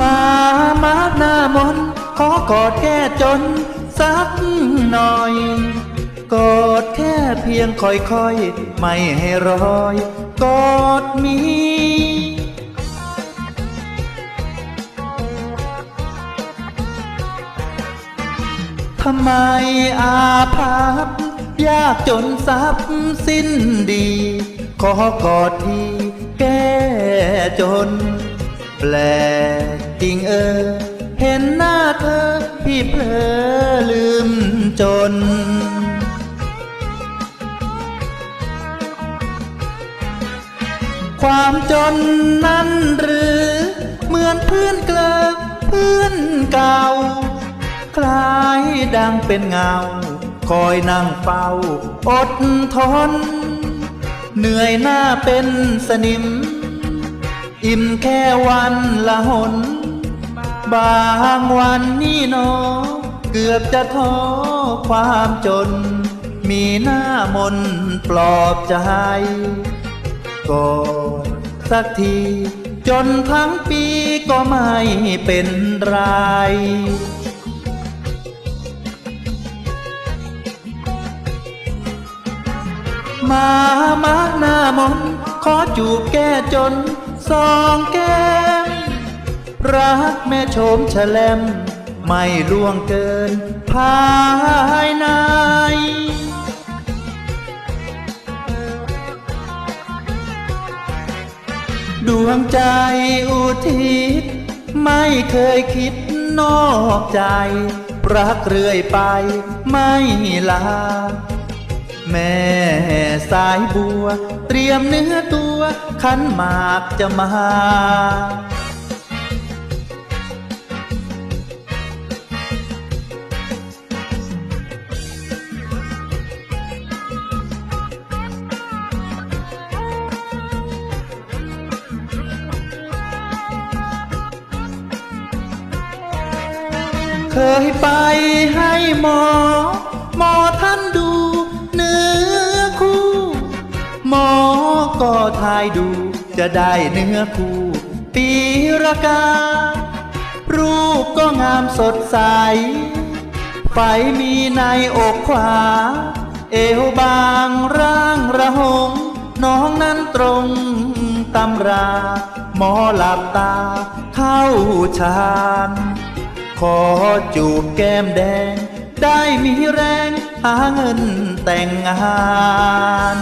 มามากอดแค่จนสักหน่อย กอดแค่เพียงค่อยๆ ไม่ให้รอย กอดมีทำไมอาภัพยากจนทรัพย์สิ้นดี ขอกอดทีแก้จน แปล เออ เห็นหน้าเธอพี่เพลอลืมจน ความจนนั้นหรือ เหมือนเพื่อนเกลอเพื่อนเก่า คล้ายดังเป็นเงา คอยนั่งเฝ้าอดทน เหนื่อยหน้าเป็นสนิม อิ่มแค่วันละหน บางวันนี่หนอเกือบจะท้อความจน มีหน้ามนปลอบใจกอดสักที จนทั้งปีก็ไม่เป็นไรมามาหน้ามน ขอจูบแก้จน สองแก้ม รักแม่โฉมแฉลมไม่ล่วงเกินภายในดวงใจอุทิศ ไม่เคยคิดนอกใจ รักเรื่อยไปไม่ลา แม่สายบัว เตรียมเนื้อตัวขันหมากจะมา เคยไปให้หมอ หมอท่านดูเนื้อคู่ หมอก็ทายดูจะได้เนื้อคู่ ปีรากา รูปก็งามสดใส ไฟมีในอกขวา เอวบางร่างระหง น้องนั้นตรงตำรา หมอหลับตาเข้าฌาน ขอจูบแก้มแดง ได้มีแรงหาเงินแต่งงาน